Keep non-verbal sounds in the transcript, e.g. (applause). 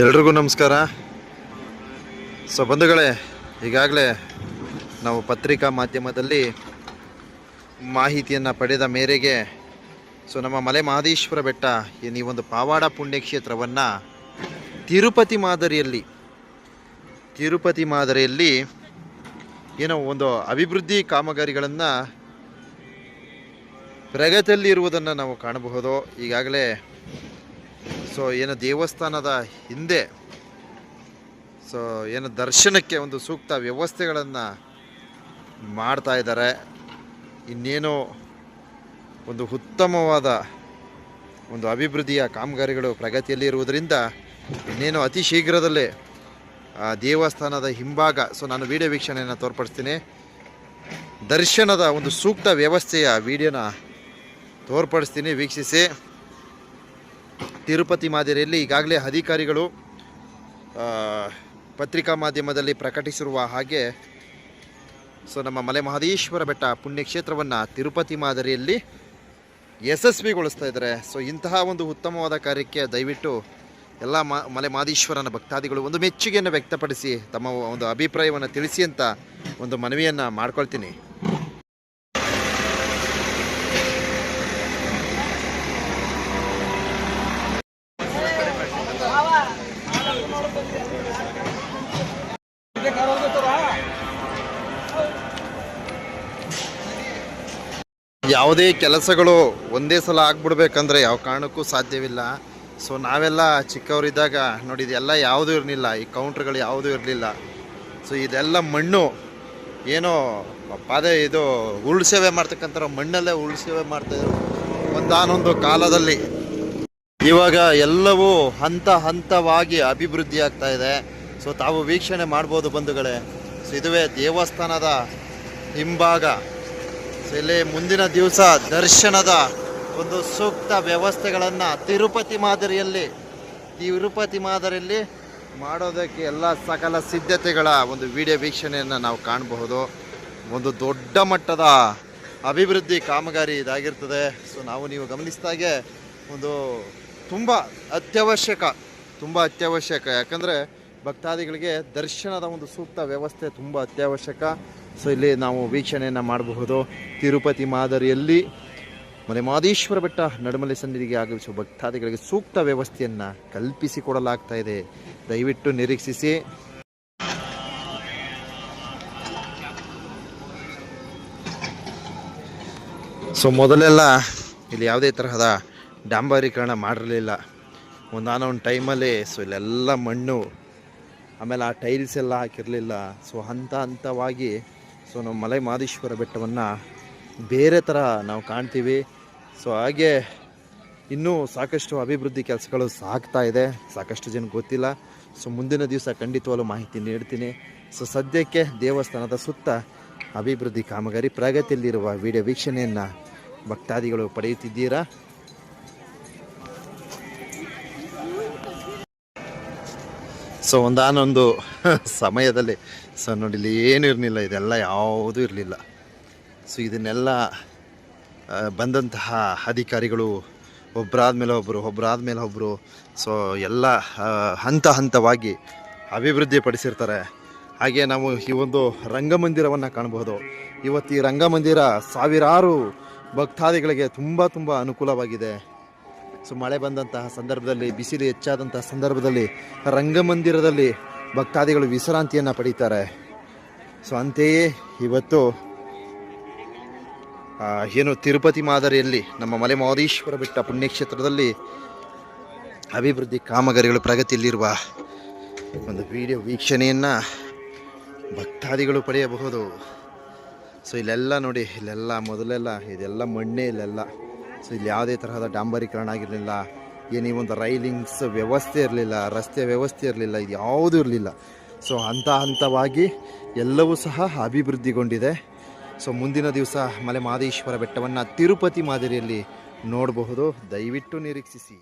ಎಲ್ರಿಗೂ ನಮಸ್ಕಾರ. ಸೊ ಬಂಧುಗಳೇ, ಈಗಾಗಲೇ ನಾವು ಪತ್ರಿಕಾ ಮಾಧ್ಯಮದಲ್ಲಿ ಮಾಹಿತಿಯನ್ನು ಪಡೆದ ಮೇರೆಗೆ, ಸೊ ನಮ್ಮ ಮಲೆ ಮಹದೇಶ್ವರ ಬೆಟ್ಟ, ಈ ಒಂದು ಪಾವಾಡ ಪುಣ್ಯಕ್ಷೇತ್ರವನ್ನು ತಿರುಪತಿ ಮಾದರಿಯಲ್ಲಿ ತಿರುಪತಿ ಮಾದರಿಯಲ್ಲಿ ಏನೋ ಒಂದು ಅಭಿವೃದ್ಧಿ ಕಾಮಗಾರಿಗಳನ್ನು ಪ್ರಗತಿಯಲ್ಲಿ ಇರುವುದನ್ನು ನಾವು ಕಾಣಬಹುದು. ಈಗಾಗಲೇ ಸೊ ಏನು ದೇವಸ್ಥಾನದ ಹಿಂದೆ ಸೊ ಏನು ದರ್ಶನಕ್ಕೆ ಒಂದು ಸೂಕ್ತ ವ್ಯವಸ್ಥೆಗಳನ್ನು ಮಾಡ್ತಾ ಇದ್ದಾರೆ. ಇನ್ನೇನೋ ಒಂದು ಉತ್ತಮವಾದ ಒಂದು ಅಭಿವೃದ್ಧಿಯ ಕಾಮಗಾರಿಗಳು ಪ್ರಗತಿಯಲ್ಲಿ ಇರುವುದರಿಂದ ಇನ್ನೇನು ಅತಿ ಶೀಘ್ರದಲ್ಲೇ ಆ, ದೇವಸ್ಥಾನದ ಹಿಂಭಾಗ ಸೊ ನಾನು ವಿಡಿಯೋ ವೀಕ್ಷಣೆಯನ್ನು ತೋರ್ಪಡಿಸ್ತೀನಿ. ದರ್ಶನದ ಒಂದು ಸೂಕ್ತ ವ್ಯವಸ್ಥೆಯ ವಿಡಿಯೋನ ತೋರ್ಪಡಿಸ್ತೀನಿ. ವೀಕ್ಷಿಸಿ. ತಿರುಪತಿ ಮಾದರಿಯಲ್ಲಿ ಈಗಾಗಲೇ ಅಧಿಕಾರಿಗಳು ಪತ್ರಿಕಾ ಮಾಧ್ಯಮದಲ್ಲಿ ಪ್ರಕಟಿಸಿರುವ ಹಾಗೆ, ಸೊ ನಮ್ಮ ಮಲೆ ಮಹದೇಶ್ವರ ಬೆಟ್ಟ ಪುಣ್ಯಕ್ಷೇತ್ರವನ್ನು ತಿರುಪತಿ ಮಾದರಿಯಲ್ಲಿ ಯಶಸ್ವಿಗೊಳಿಸ್ತಾ ಇದ್ದಾರೆ. ಸೊ ಇಂತಹ ಒಂದು ಉತ್ತಮವಾದ ಕಾರ್ಯಕ್ಕೆ ದಯವಿಟ್ಟು ಎಲ್ಲ ಮಲೆ ಮಹದೇಶ್ವರನ ಭಕ್ತಾದಿಗಳು ಒಂದು ಮೆಚ್ಚುಗೆಯನ್ನು ವ್ಯಕ್ತಪಡಿಸಿ, ತಮ್ಮ ಒಂದು ಅಭಿಪ್ರಾಯವನ್ನು ತಿಳಿಸಿ ಅಂತ ಒಂದು ಮನವಿಯನ್ನು ಮಾಡ್ಕೊಳ್ತೀನಿ. ಯಾವುದೇ ಕೆಲಸಗಳು ಒಂದೇ ಸಲ ಆಗ್ಬಿಡ್ಬೇಕಂದ್ರೆ ಯಾವ ಕಾರಣಕ್ಕೂ ಸಾಧ್ಯವಿಲ್ಲ. ಸೊ ನಾವೆಲ್ಲ ಚಿಕ್ಕವರಿದ್ದಾಗ ನೋಡಿ, ಇದೆಲ್ಲ ಯಾವುದೂ ಇರಲಿಲ್ಲ. ಈ ಕೌಂಟ್ರ್ಗಳು ಯಾವುದೂ ಇರಲಿಲ್ಲ. ಸೊ ಇದೆಲ್ಲ ಮಣ್ಣು. ಏನೋ ಪಾದ ಇದು ಉರುಳು ಸೇವೆ ಮಾಡ್ತಕ್ಕಂಥ ಮಣ್ಣಲ್ಲೇ ಉರುಳು ಸೇವೆ ಮಾಡ್ತಾಯಿದ್ರು ಒಂದಾನೊಂದು ಕಾಲದಲ್ಲಿ. ಇವಾಗ ಎಲ್ಲವೂ ಹಂತ ಹಂತವಾಗಿ ಅಭಿವೃದ್ಧಿ ಆಗ್ತಾ ಇದೆ. ಸೊ ತಾವು ವೀಕ್ಷಣೆ ಮಾಡ್ಬೋದು ಬಂಧುಗಳೇ. ಸೊ ಇದುವೇ ದೇವಸ್ಥಾನದ ಹಿಂಭಾಗ. ಇಲ್ಲಿ ಮುಂದಿನ ದಿವಸ ದರ್ಶನದ ಒಂದು ಸೂಕ್ತ ವ್ಯವಸ್ಥೆಗಳನ್ನು ತಿರುಪತಿ ಮಾದರಿಯಲ್ಲಿ ತಿರುಪತಿ ಮಾದರಿಯಲ್ಲಿ ಮಾಡೋದಕ್ಕೆ ಎಲ್ಲ ಸಕಲ ಸಿದ್ಧತೆಗಳ ಒಂದು ವಿಡಿಯೋ ವೀಕ್ಷಣೆಯನ್ನು ನಾವು ಕಾಣಬಹುದು. ಒಂದು ದೊಡ್ಡ ಮಟ್ಟದ ಅಭಿವೃದ್ಧಿ ಕಾಮಗಾರಿ ಇದಾಗಿರ್ತದೆ. ಸೊ ನಾವು ನೀವು ಗಮನಿಸಿದಾಗೆ ಒಂದು ತುಂಬ ಅತ್ಯವಶ್ಯಕ ತುಂಬ ಅತ್ಯವಶ್ಯಕ. ಯಾಕಂದರೆ ಭಕ್ತಾದಿಗಳಿಗೆ ದರ್ಶನದ ಒಂದು ಸೂಕ್ತ ವ್ಯವಸ್ಥೆ ತುಂಬ ಅತ್ಯವಶ್ಯಕ. ಸೊ ಇಲ್ಲಿ ನಾವು ವೀಕ್ಷಣೆಯನ್ನು ಮಾಡಬಹುದು. ತಿರುಪತಿ ಮಾದರಿಯಲ್ಲಿ ಮನೆ ಮಾದೇಶ್ವರ ಬೆಟ್ಟ ನಡುಮಲೆ ಸನ್ನಿಧಿಗೆ ಆಗಮಿಸುವ ಭಕ್ತಾದಿಗಳಿಗೆ ಸೂಕ್ತ ವ್ಯವಸ್ಥೆಯನ್ನು ಕಲ್ಪಿಸಿಕೊಡಲಾಗ್ತಾ ಇದೆ. ದಯವಿಟ್ಟು ನಿರೀಕ್ಷಿಸಿ. ಸೊ ಮೊದಲೆಲ್ಲ ಇಲ್ಲಿ ಯಾವುದೇ ತರಹದ ಡಾಂಬರೀಕರಣ ಮಾಡಿರಲಿಲ್ಲ. ಒಂದಾನ ಒಂದು ಟೈಮಲ್ಲಿ ಸೊ ಇಲ್ಲೆಲ್ಲ ಮಣ್ಣು, ಆಮೇಲೆ ಆ ಟೈಲ್ಸ್ ಎಲ್ಲ ಹಾಕಿರಲಿಲ್ಲ. ಸೊ ಹಂತ ಹಂತವಾಗಿ ಸೊ ನಮ್ಮ ಮಲೆ ಮಾದೇಶ್ವರ ಬೆಟ್ಟವನ್ನು ಬೇರೆ ಥರ ನಾವು ಕಾಣ್ತೀವಿ. ಸೊ ಹಾಗೆ ಇನ್ನೂ ಸಾಕಷ್ಟು ಅಭಿವೃದ್ಧಿ ಕೆಲಸಗಳು ಸಾಗ್ತಾ ಇದೆ. ಸಾಕಷ್ಟು ಜನ ಗೊತ್ತಿಲ್ಲ. ಸೊ ಮುಂದಿನ ದಿವಸ ಖಂಡಿತವಾಗಲೂ ಮಾಹಿತಿ ನೀಡ್ತೀನಿ. ಸೊ ಸದ್ಯಕ್ಕೆ ದೇವಸ್ಥಾನದ ಸುತ್ತ ಅಭಿವೃದ್ಧಿ ಕಾಮಗಾರಿ ಪ್ರಗತಿಯಲ್ಲಿರುವ ವಿಡಿಯೋ ವೀಕ್ಷಣೆಯನ್ನು ಭಕ್ತಾದಿಗಳು ಪಡೆಯುತ್ತಿದ್ದೀರಾ? ಸೊ ಒಂದಾನೊಂದು (laughs) ಸಮಯದಲ್ಲಿ. ಸೊ ನೋಡಿ ಇಲ್ಲಿ ಏನೂ ಇರಲಿಲ್ಲ. ಇದೆಲ್ಲ ಯಾವುದೂ ಇರಲಿಲ್ಲ. ಸೊ ಇದನ್ನೆಲ್ಲ ಬಂದಂತಹ ಅಧಿಕಾರಿಗಳು ಒಬ್ಬರಾದ ಮೇಲೆ ಒಬ್ಬರು ಒಬ್ಬರಾದ ಮೇಲೆ ಒಬ್ಬರು ಸೊ ಎಲ್ಲ ಹಂತ ಹಂತವಾಗಿ ಅಭಿವೃದ್ಧಿಪಡಿಸಿರ್ತಾರೆ. ಹಾಗೆ ನಾವು ಈ ಒಂದು ರಂಗಮಂದಿರವನ್ನು ಕಾಣಬಹುದು. ಇವತ್ತು ಈ ರಂಗಮಂದಿರ ಸಾವಿರಾರು ಭಕ್ತಾದಿಗಳಿಗೆ ತುಂಬ ತುಂಬ ಅನುಕೂಲವಾಗಿದೆ. ಸೊ ಮಳೆ ಬಂದಂತಹ ಸಂದರ್ಭದಲ್ಲಿ, ಬಿಸಿಲು ಹೆಚ್ಚಾದಂತಹ ಸಂದರ್ಭದಲ್ಲಿ, ರಂಗಮಂದಿರದಲ್ಲಿ ಭಕ್ತಾದಿಗಳು ವಿಶ್ರಾಂತಿಯನ್ನು ಪಡೀತಾರೆ. ಸೊ ಅಂತೆಯೇ ಇವತ್ತು ಏನು ತಿರುಪತಿ ಮಾದರಿಯಲ್ಲಿ ನಮ್ಮ ಮಲೆ ಮಹದೇಶ್ವರ ಬೆಟ್ಟ ಪುಣ್ಯಕ್ಷೇತ್ರದಲ್ಲಿ ಅಭಿವೃದ್ಧಿ ಕಾಮಗಾರಿಗಳು ಪ್ರಗತಿಯಲ್ಲಿರುವ ಒಂದು ವಿಡಿಯೋ ವೀಕ್ಷಣೆಯನ್ನು ಭಕ್ತಾದಿಗಳು ಪಡೆಯಬಹುದು. ಸೊ ಇಲ್ಲೆಲ್ಲ ನೋಡಿ, ಇಲ್ಲೆಲ್ಲ ಮೊದಲೆಲ್ಲ, ಇದೆಲ್ಲ ಮಣ್ಣೇ ಇಲ್ಲೆಲ್ಲ. ಸೊ ಇಲ್ಲಿ ಯಾವುದೇ ತರಹದ ಡಾಂಬರೀಕರಣ ಆಗಿರಲಿಲ್ಲ, ಏನೇ ಒಂದು ರೈಲಿಂಗ್ಸ್ ವ್ಯವಸ್ಥೆ ಇರಲಿಲ್ಲ, ರಸ್ತೆ ವ್ಯವಸ್ಥೆ ಇರಲಿಲ್ಲ, ಇದು ಯಾವುದೂ ಇರಲಿಲ್ಲ. ಸೊ ಹಂತ ಹಂತವಾಗಿ ಎಲ್ಲವೂ ಸಹ ಅಭಿವೃದ್ಧಿಗೊಂಡಿದೆ. ಸೊ ಮುಂದಿನ ದಿವಸ ಮಲೆ ಮಹದೇಶ್ವರ ಬೆಟ್ಟವನ್ನು ತಿರುಪತಿ ಮಾದರಿಯಲ್ಲಿ ನೋಡಬಹುದು. ದಯವಿಟ್ಟು ನಿರೀಕ್ಷಿಸಿ.